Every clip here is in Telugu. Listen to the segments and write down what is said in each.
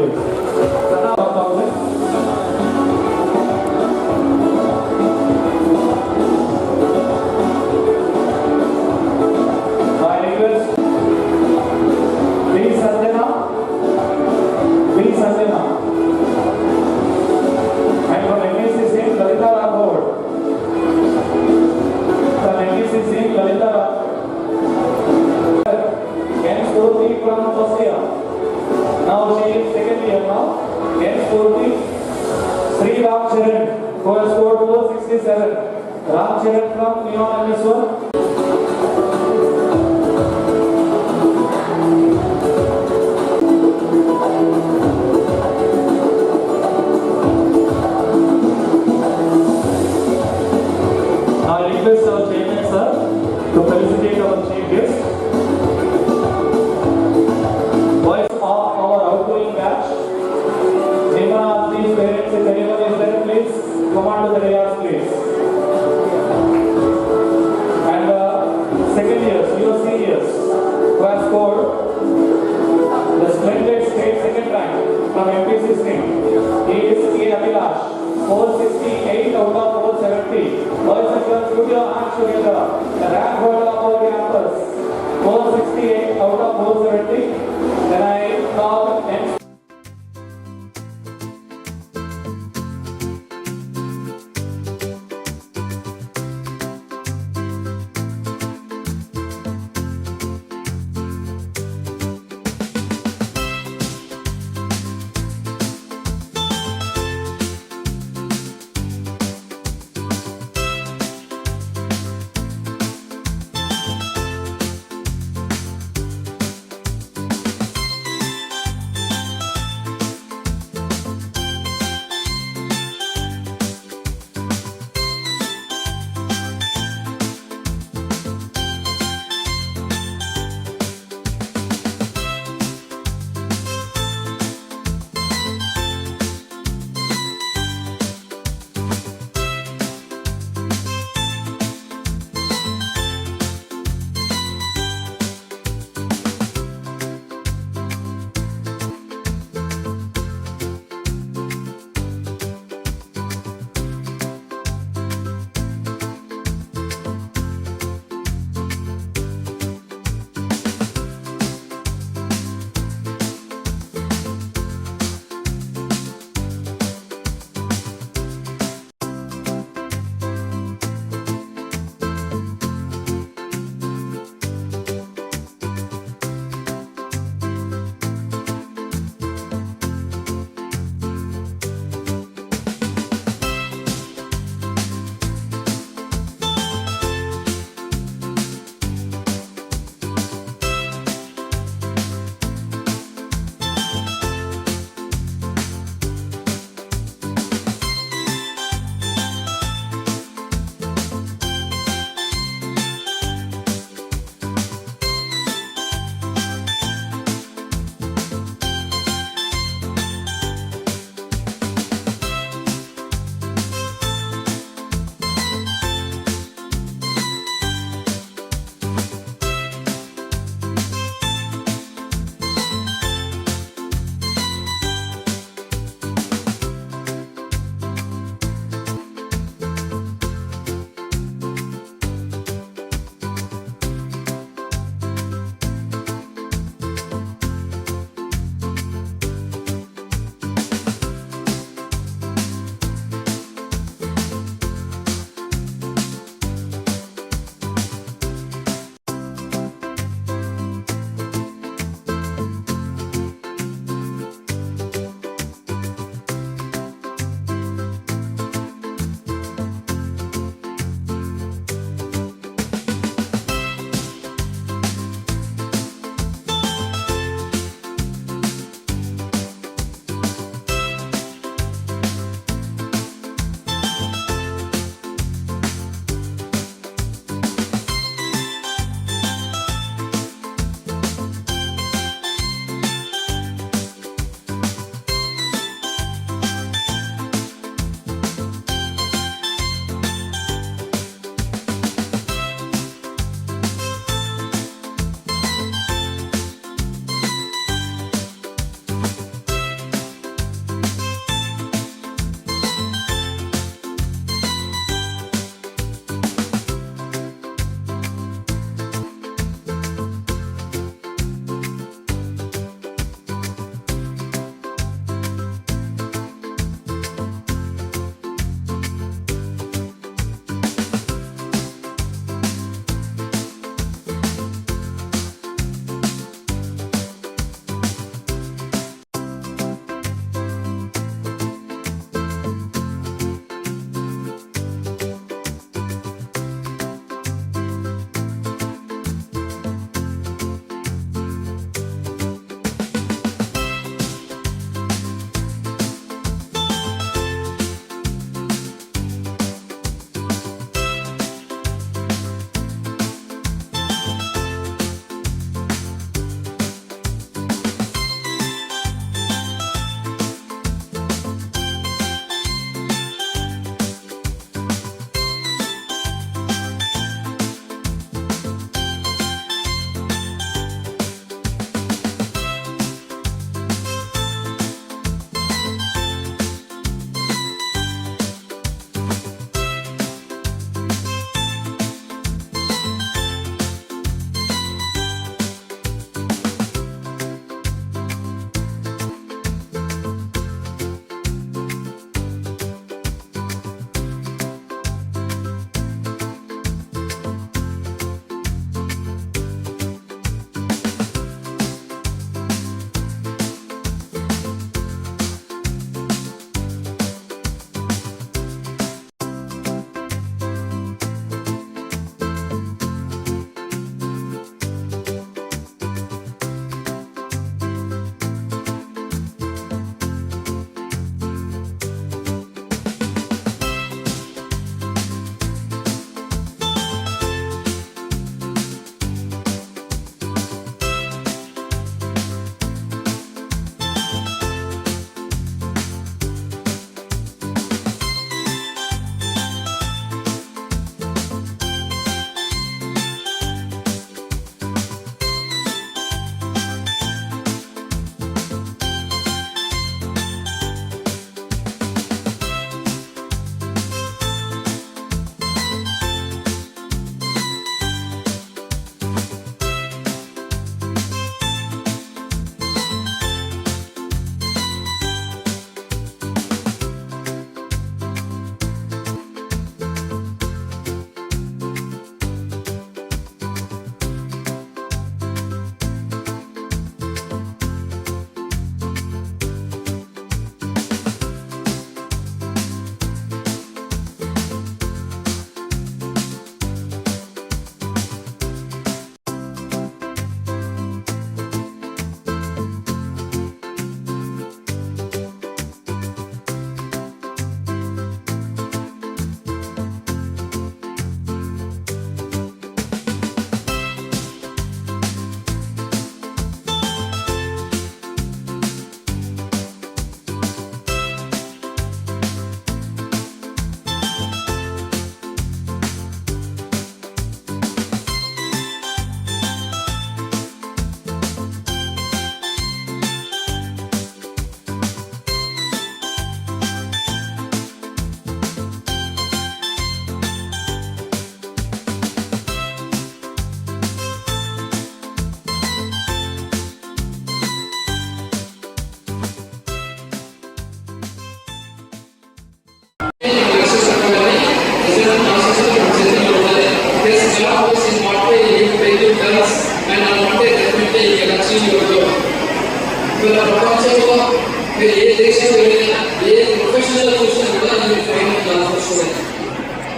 Thank you. even so, James. Ja, der Rat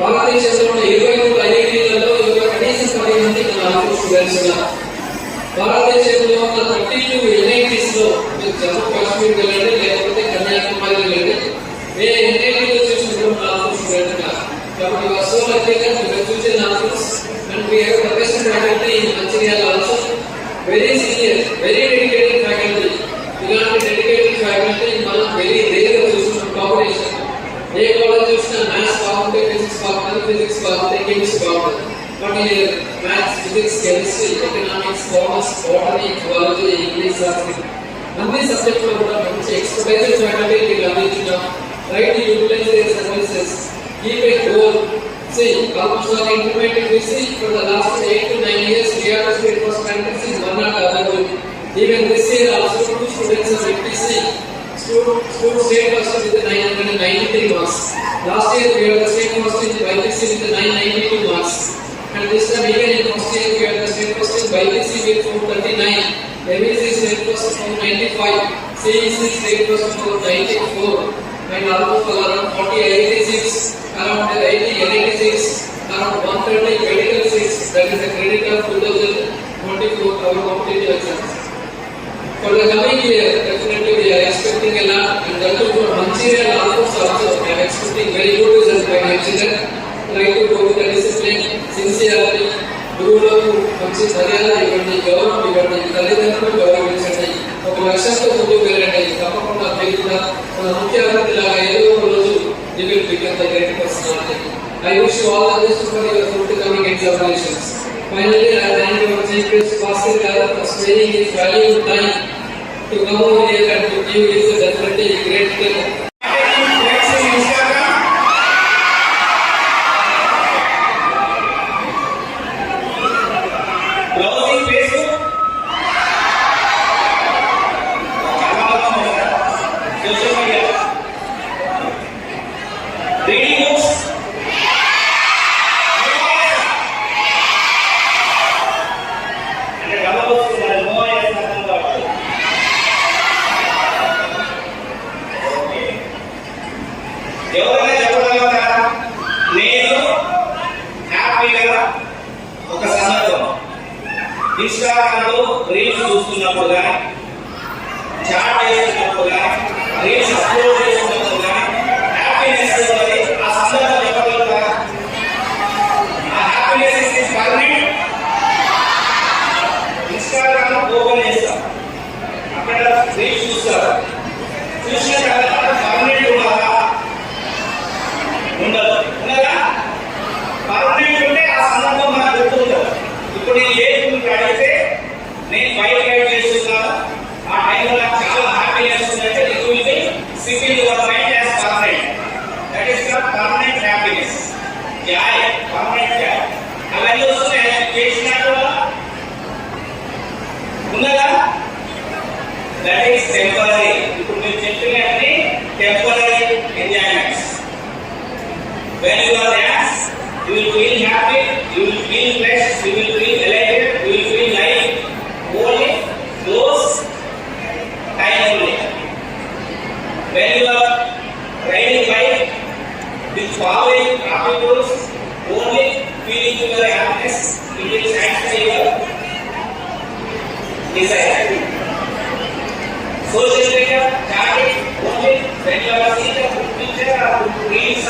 భారతదేశంలో ఇరవై మూడు ఐఐటీలలో కనీసం పది మంది ఆలోచించగలిసిన భారతదేశంలో ఉన్న లో మీరు లేకపోతే కన్యాకుమారి వెళ్ళండి. ఏ ఎన్ఐటీలో చూసినప్పుడు నాకు స్టూడెంట్ కాబట్టి వస్తువులు faculty in very senior very dedicated faculty. ఇలాంటి డెడికేటెడ్ ఫ్యాకల్టీ మనం వెరీ రేర్గా చూస్తున్నాం కాంపిటీషన్ ఏ కాలేజ్ చూసినా మ్యాథ్స్ ఫిజిక్స్ బాగుంటుంది ఫిజిక్స్ బాగుంటే కెమిస్ట్రీ బాగుంటుంది but maths physics chemistry economics commerce botany zoology English సంస్కృతి అన్ని సబ్జెక్ట్ లో కూడా మంచి ఎక్స్పర్టైజ్ ఫ్యాకల్టీ మీకు అందించున్నాం right utilise their services keep a goal See, almost all implemented we see for the last eight to nine years, we are the state was practicing one or the other way. Even this year also student same question with marks. Last year we had the same question by with 992 marks. And this time again in first year we had the same question by with 439. MSc is same question 95. CS is same question for 94. And almost around 40 86, around 80 86, around 130 critical 6. That is the credit of 2024 our competitive exams. For the coming year, definitely we are expecting a lot and that too for Mancherial also also I am expecting very good results by my children. Try to go with the discipline, sincerity, గురువులకు మంచి మర్యాద ఇవ్వండి గౌరవం ఇవ్వండి తల్లిదండ్రులు గౌరవించండి ఒక లక్ష్యంతో ముందుకు వెళ్ళండి తప్పకుండా మీరు కూడా మన ముఖ్య అతిథి లాగా ఏదో ఒక రోజు you will become the great personality. I wish you all the best for your forthcoming examinations. Finally, I thank our chief guest Garu for sparing his valuable time to come over here and to give is definitely a great demo. ఇన్స్టాగ్రామ్లో రీల్స్ చూస్తున్నప్పుడు కానీ చాట్ చేస్తున్నప్పుడు కానీ రీల్స్ అప్లోడ్ చేస్తున్నప్పుడు కానీ హ్యాపీనెస్ ఉన్నది ఆ సందర్భం చెప్పగలుగుతారా ఆ happiness is permanent Instagram open చేస్తాం. అక్కడ రీల్స్ చూస్తారు చూసిన తర్వాత నేను బైక్ రైడ్ చేస్తున్నాను ఆ టైంలో నాకు చాలా హ్యాపీనెస్ ఉందంటే it will be simple your mind as permanent that is your permanent happiness joy permanent joy అవన్నీ వస్తున్నాయి చేసినట్టు ఉన్నదా దట్ ఈస్ టెంపరీ ఇప్పుడు మీరు చెప్పినవన్నీ temporary enjoyments When you are dance, you will feel happy, you will feel fresh, you will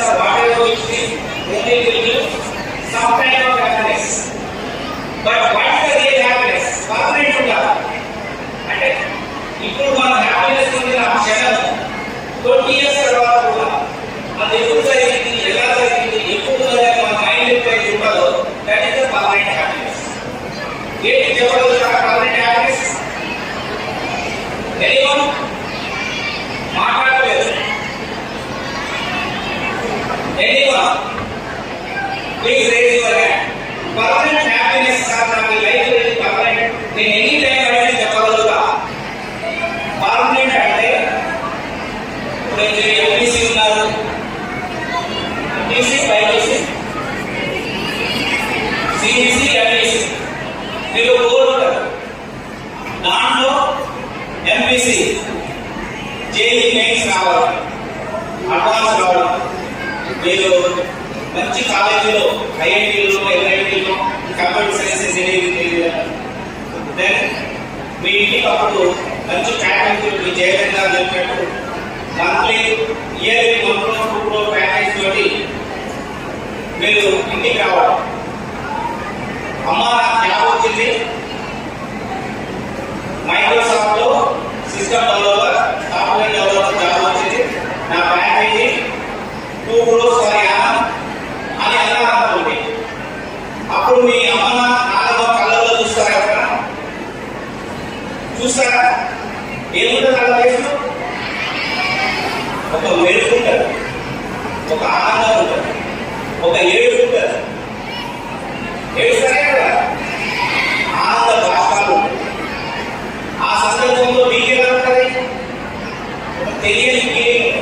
good reels or whatever you see, only will give some kind of happiness. But what is the real happiness? Permanent ఉండాలి. అంటే ఇప్పుడు మన హ్యాపీనెస్ ఉంది ఆ క్షణం ట్వంటీ ఇయర్స్ తర్వాత కూడా అది ఎప్పుడు జరిగింది ఎలా జరిగింది ఎప్పుడు జరిగింది మన మైండ్ ఎప్పుడైతే ఉంటుందో that is the permanent happiness ఏంటి చెప్పగలుగుతారా పర్మనెంట్ హ్యాపీనెస్ ఎనీవన్ మాట్లాడలేదు favor. Please raise your hand. Permanent happiness sir ನಮಗೆ life ಅಲ್ಲಿ permanent ನೀನು ಎನಿ ಟೈಮ್ ಅಲ್ಲಿ ತಗೊಳ್ಳೋದು permanent ಅಂದ್ರೆ కాలేజీలో ఐఐటీలో ఎల్ఐటీలో కంప్యూటర్ సైన్స్ ఇంజనీరింగ్ దెన్ మీ ఇంటికి అప్పుడు మంచి ప్యాకేజ్ మీ జయలలిత చెప్పినట్టు మంత్లీ ఇయర్లీ వన్ టూలో ప్యాకేజ్ తోటి మీరు ఇంటికి రావాలి. అమ్మ నాకు జాబ్ వచ్చింది? మైక్రోసాఫ్ట్లో system developer software developer job వచ్చింది? నా ప్యాకేజీ టూ క్రోర్స్ చూసారా ఏముంటుంది అలా వయసులో ఒక మెరుపు ఉంటుంది. ఒక ఆనందం ఉంటుంది. ఒక ఏడు ఉంటుంది. ఏడు సరే కదా? ఆనంద భాషలు ఆ సందర్భంలో మీకు ఎలా ఉంటుంది. తెలియని feeling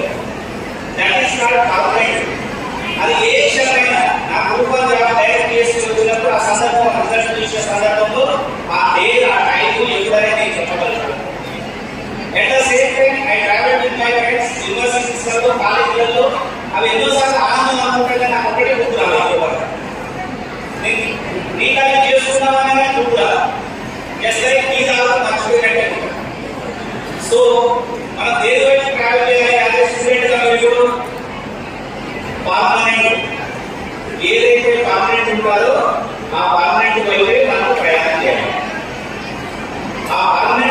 that is not complaint అది ఏ క్షణమైనా నా కుటుంబం ద్వారా డైరెక్ట్ చేసి వచ్చినప్పుడు ఆ సందర్భం రిజల్ట్ చూసే సందర్భంలో ఆ డే ఆ టైం ఎప్పుడైనా at the same time I travel with my friends university సిస్టర్తో కాలేజీలలో ఆ పర్మనెంట్ వైపే మనం ప్రయాణం చేయాలి. ఆ పర్మనెంట్